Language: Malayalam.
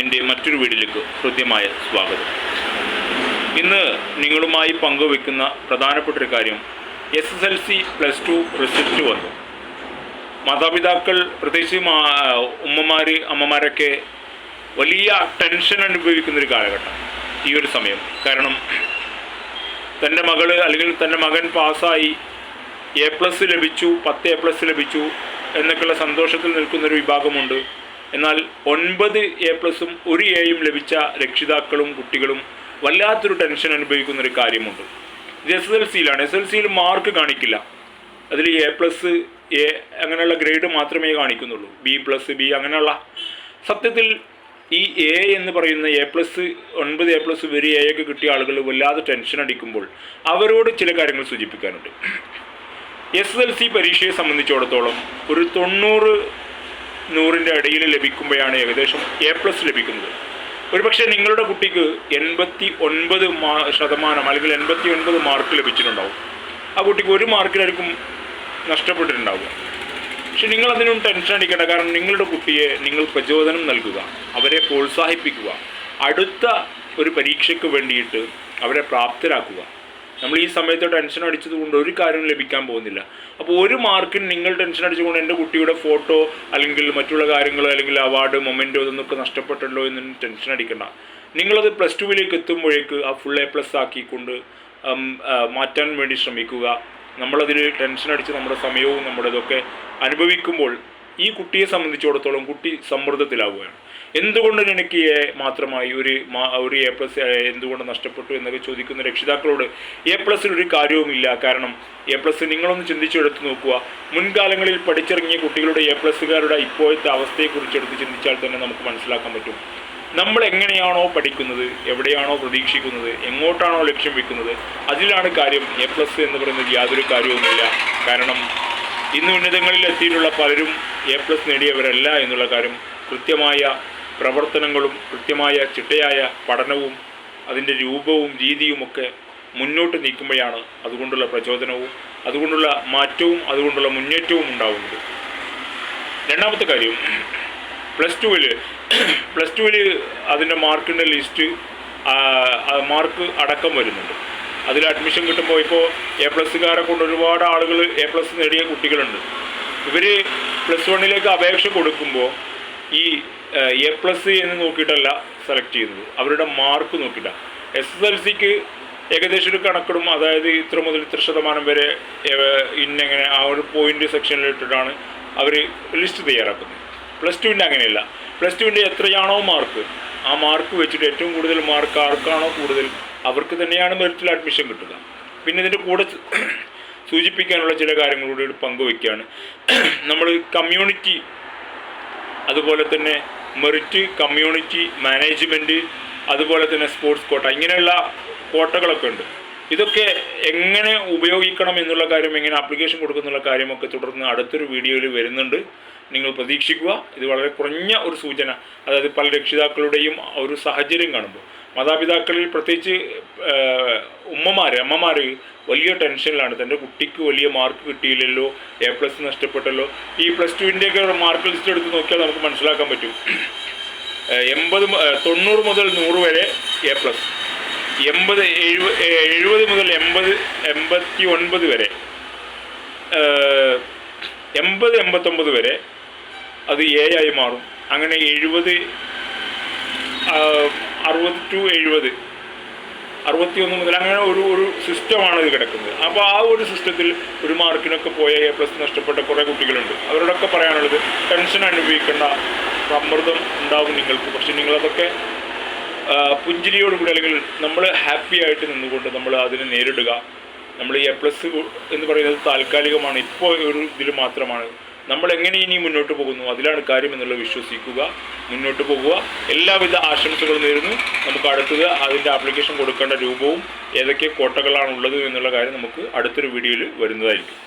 എന്റെ മറ്റൊരു വീഡിയോയിലേക്ക് ഹൃദ്യമായ സ്വാഗതം. ഇന്ന് നിങ്ങളുമായി പങ്കുവെക്കുന്ന പ്രധാനപ്പെട്ട ഒരു കാര്യം S S L C plus two result വന്നു. മാതാപിതാക്കൾ പ്രത്യേകിച്ച് ഉമ്മമാർ അമ്മമാരൊക്കെ വലിയ ടെൻഷൻ അനുഭവിക്കുന്ന ഒരു കാലഘട്ടം ഈ ഒരു സമയം. കാരണം തന്റെ മകൾ അല്ലെങ്കിൽ തന്റെ മകൻ പാസ്സായി എ പ്ലസ് ലഭിച്ചു പത്ത് എ പ്ലസ് ലഭിച്ചു എന്നൊക്കെയുള്ള സന്തോഷത്തിൽ നിൽക്കുന്നൊരു വിഭാഗമുണ്ട്. എന്നാൽ ഒൻപത് എ പ്ലസും ഒരു എയും ലഭിച്ച രക്ഷിതാക്കളും കുട്ടികളും വല്ലാത്തൊരു ടെൻഷൻ അനുഭവിക്കുന്ന ഒരു കാര്യമുണ്ട്. ഇത് എസ് എൽ സിയിലാണ് എസ് എൽ സിയിൽ മാർക്ക് കാണിക്കില്ല. അതിൽ എ പ്ലസ് എ അങ്ങനെയുള്ള ഗ്രേഡ് മാത്രമേ കാണിക്കുന്നുള്ളൂ. ബി പ്ലസ് ബി അങ്ങനെയുള്ള സത്യത്തിൽ ഈ എ എന്ന് പറയുന്ന എ പ്ലസ് ഒൻപത് എ പ്ലസ് വരെ എ ഒക്കെ കിട്ടിയ ആളുകൾ വല്ലാതെ ടെൻഷൻ അടിക്കുമ്പോൾ അവരോട് ചില കാര്യങ്ങൾ സൂചിപ്പിക്കാനുണ്ട്. എസ് എൽ സി പരീക്ഷയെ സംബന്ധിച്ചിടത്തോളം ഒരു തൊണ്ണൂറ് നൂറിന്റെ ഇടയിൽ ലഭിക്കുമ്പോഴാണ് ഏകദേശം എ പ്ലസ് ലഭിക്കുന്നത്. ഒരുപക്ഷെ നിങ്ങളുടെ കുട്ടിക്ക് എൺപത്തി ഒൻപത് മാ ശതമാനം അല്ലെങ്കിൽ എൺപത്തി ഒൻപത് മാർക്ക് ലഭിച്ചിട്ടുണ്ടാവും. ആ കുട്ടിക്ക് ഒരു മാർക്കിലായിരിക്കും നഷ്ടപ്പെട്ടിട്ടുണ്ടാവുക. പക്ഷെ നിങ്ങൾ അതിനൊന്നും ടെൻഷൻ അടിക്കേണ്ട. കാരണം നിങ്ങളുടെ കുട്ടിയെ നിങ്ങൾ പ്രചോദനം നൽകുക അവരെ പ്രോത്സാഹിപ്പിക്കുക അടുത്ത ഒരു പരീക്ഷയ്ക്ക് വേണ്ടിയിട്ട് അവരെ പ്രാപ്തരാക്കുക. നമ്മൾ ഈ സമയത്ത് ടെൻഷൻ അടിച്ചത് കൊണ്ട് ഒരു കാര്യവും ലഭിക്കാൻ പോകുന്നില്ല. അപ്പോൾ ഒരു മാർക്കിന് നിങ്ങൾ ടെൻഷൻ അടിച്ചുകൊണ്ട് എന്റെ കുട്ടിയുടെ ഫോട്ടോ അല്ലെങ്കിൽ മറ്റുള്ള കാര്യങ്ങളോ അല്ലെങ്കിൽ അവാർഡ് മൊമെന്റോ ഇതൊന്നൊക്കെ നഷ്ടപ്പെട്ടല്ലോ എന്നൊന്നും ടെൻഷൻ അടിക്കണ്ട. നിങ്ങളത് പ്ലസ് ടുവിലേക്ക് എത്തുമ്പോഴേക്ക് ആ ഫുൾ എ പ്ലസ് ആക്കിക്കൊണ്ട് മാറ്റാൻ വേണ്ടി ശ്രമിക്കുക. നമ്മളതിൽ ടെൻഷൻ അടിച്ച് നമ്മുടെ സമയവും നമ്മുടെ ഇതൊക്കെ അനുഭവിക്കുമ്പോൾ ഈ കുട്ടിയെ സംബന്ധിച്ചിടത്തോളം കുട്ടി സമ്മർദ്ദത്തിലാവുകയാണ്. എന്തുകൊണ്ട് എനിക്ക് എ മാത്രമായി ഒരു ഒരു എ പ്ലസ് എന്തുകൊണ്ട് നഷ്ടപ്പെട്ടു എന്നൊക്കെ ചോദിക്കുന്ന രക്ഷിതാക്കളോട് എ പ്ലസിൽ ഒരു കാര്യവുമില്ല. കാരണം എ പ്ലസ് നിങ്ങളൊന്ന് ചിന്തിച്ചെടുത്ത് നോക്കുക. മുൻകാലങ്ങളിൽ പഠിച്ചിറങ്ങിയ കുട്ടികളുടെ എ പ്ലസ്സുകാരുടെ ഇപ്പോഴത്തെ അവസ്ഥയെക്കുറിച്ച് എടുത്ത് ചിന്തിച്ചാൽ തന്നെ നമുക്ക് മനസ്സിലാക്കാൻ പറ്റും. നമ്മൾ എങ്ങനെയാണോ പഠിക്കുന്നത് എവിടെയാണോ പ്രതീക്ഷിക്കുന്നത് എങ്ങോട്ടാണോ ലക്ഷ്യം വെക്കുന്നത് അതിലാണ് കാര്യം എ പ്ലസ് എന്ന് പറയുന്നത് യാതൊരു കാര്യവുമില്ല. കാരണം ഇന്ന് ഉന്നതങ്ങളിൽ എത്തിയിട്ടുള്ള പലരും എ പ്ലസ് നേടിയവരല്ല എന്നുള്ള കാര്യം കൃത്യമായ പ്രവർത്തനങ്ങളും കൃത്യമായ ചിട്ടയായ പഠനവും അതിന്റെ രൂപവും രീതിയും ഒക്കെ മുന്നോട്ട് നീക്കുമ്പോഴാണ് അതുകൊണ്ടുള്ള പ്രചോദനവും അതുകൊണ്ടുള്ള മാറ്റവും അതുകൊണ്ടുള്ള മുന്നേറ്റവും ഉണ്ടാവുന്നത്. രണ്ടാമത്തെ കാര്യം പ്ലസ് ടുവിൽ പ്ലസ് ടുവിൽ അതിന്റെ മാർക്കിന്റെ ലിസ്റ്റ് മാർക്ക് അടക്കം വരുന്നുണ്ട്. അതിൽ അഡ്മിഷൻ കിട്ടുമ്പോൾ ഇപ്പോൾ എ പ്ലസ്സുകാരെ കൊണ്ട് ഒരുപാട് ആളുകൾ എ പ്ലസ് നേടിയ കുട്ടികളുണ്ട്. ഇവർ പ്ലസ് വണ്ണിലേക്ക് അപേക്ഷ കൊടുക്കുമ്പോൾ ഈ എ പ്ലസ് എന്ന് നോക്കിയിട്ടല്ല സെലക്ട് ചെയ്യുന്നത്. അവരുടെ മാർക്ക് നോക്കിയിട്ടാണ് എസ് എസ് എൽ സിക്ക് ഏകദേശം ഒരു കണക്കിടും. അതായത് ഇത്ര മുതൽ ഇത്ര ശതമാനം വരെ ഇന്നെങ്ങനെ ആ ഒരു പോയിന്റ് സെക്ഷനിൽ ഇട്ടിട്ടാണ് അവർ ലിസ്റ്റ് തയ്യാറാക്കുന്നത്. പ്ലസ് ടുവിന്റെ അങ്ങനെയല്ല. പ്ലസ് ടുവിന്റെ എത്രയാണോ മാർക്ക് ആ മാർക്ക് വെച്ചിട്ട് ഏറ്റവും കൂടുതൽ മാർക്ക് ആർക്കാണോ കൂടുതൽ അവർക്ക് തന്നെയാണ് മെറിറ്റിൽ അഡ്മിഷൻ കിട്ടുക പിന്നെ ഇതിന്റെ കൂടെ സൂചിപ്പിക്കാനുള്ള ചില കാര്യങ്ങളൂടെ പങ്കുവയ്ക്കുകയാണ് നമ്മൾ കമ്മ്യൂണിറ്റി അതുപോലെ തന്നെ മെറിറ്റ് കമ്മ്യൂണിറ്റി മാനേജ്മെന്റ് അതുപോലെ തന്നെ സ്പോർട്സ് കോട്ട ഇങ്ങനെയുള്ള കോട്ടകളൊക്കെ ഉണ്ട്. ഇതൊക്കെ എങ്ങനെ ഉപയോഗിക്കണം എന്നുള്ള കാര്യം എങ്ങനെ ആപ്ലിക്കേഷൻ കൊടുക്കുന്നുള്ള കാര്യമൊക്കെ തുടർന്ന് അടുത്തൊരു വീഡിയോയിൽ വരുന്നുണ്ട്. നിങ്ങൾ പ്രതീക്ഷിക്കുക. ഇത് വളരെ കുറഞ്ഞ ഒരു സൂചന. അതായത് പല രക്ഷിതാക്കളുടെയും ഒരു സാഹചര്യം കാണുമ്പോൾ. മാതാപിതാക്കളിൽ പ്രത്യേകിച്ച് ഉമ്മമാർ അമ്മമാർ വലിയ ടെൻഷനിലാണ്. തന്റെ കുട്ടിക്ക് വലിയ മാർക്ക് കിട്ടിയില്ലല്ലോ എ പ്ലസ് നഷ്ടപ്പെട്ടല്ലോ. ഈ പ്ലസ് ടുവിന്റെയൊക്കെ മാർക്ക് ലിസ്റ്റ് എടുത്ത് നോക്കിയാൽ നമുക്ക് മനസ്സിലാക്കാൻ പറ്റും. എൺപത് തൊണ്ണൂറ് മുതൽ നൂറ് വരെ എ പ്ലസ്. എൺപത് എഴുപ ഏഹ് എഴുപത് മുതൽ എൺപത് എൺപത്തി ഒൻപത് വരെ എൺപത് എൺപത്തൊമ്പത് വരെ അത് എ ആയി മാറും. അങ്ങനെ എഴുപത് അറുപത് ടു എഴുപത്. അറുപത്തി ഒന്ന് മുതൽ അങ്ങനെ ഒരു ഒരു സിസ്റ്റമാണ് ഇത് കിടക്കുന്നത്. അപ്പോൾ ആ ഒരു സിസ്റ്റത്തിൽ ഒരു മാർക്കിനൊക്കെ പോയ എ പ്ലസ് നഷ്ടപ്പെട്ട കുറേ കുട്ടികളുണ്ട്. അവരോടൊക്കെ പറയാനുള്ളത് ടെൻഷൻ അനുഭവിക്കേണ്ട സമ്മർദ്ദം ഉണ്ടാവും നിങ്ങൾക്ക്. പക്ഷെ നിങ്ങളതൊക്കെ പുഞ്ചിരിയോടുകൂടി അല്ലെങ്കിൽ നമ്മൾ ഹാപ്പി ആയിട്ട് നിന്നുകൊണ്ട് നമ്മൾ അതിനെ നേരിടുക. നമ്മൾ എ പ്ലസ് എന്ന് പറയുന്നത് താൽക്കാലികമാണ്. ഇപ്പോൾ ഒരു ഇതിൽ മാത്രമാണ് നമ്മൾ എങ്ങനെ ഇനി മുന്നോട്ട് പോകുന്നു? അതിലാണ് കാര്യം എന്നുള്ളത് വിശ്വസിക്കുക മുന്നോട്ട് പോകുക. എല്ലാവിധ ആശംസകളും നേരുന്നു. നമുക്ക് അടുത്തത് അതിന്റെ ആപ്ലിക്കേഷൻ കൊടുക്കേണ്ട രൂപവും ഏതൊക്കെ കോട്ടകളാണുള്ളത് എന്നുള്ള കാര്യം നമുക്ക് അടുത്തൊരു വീഡിയോയിൽ വരുന്നതായിരിക്കും.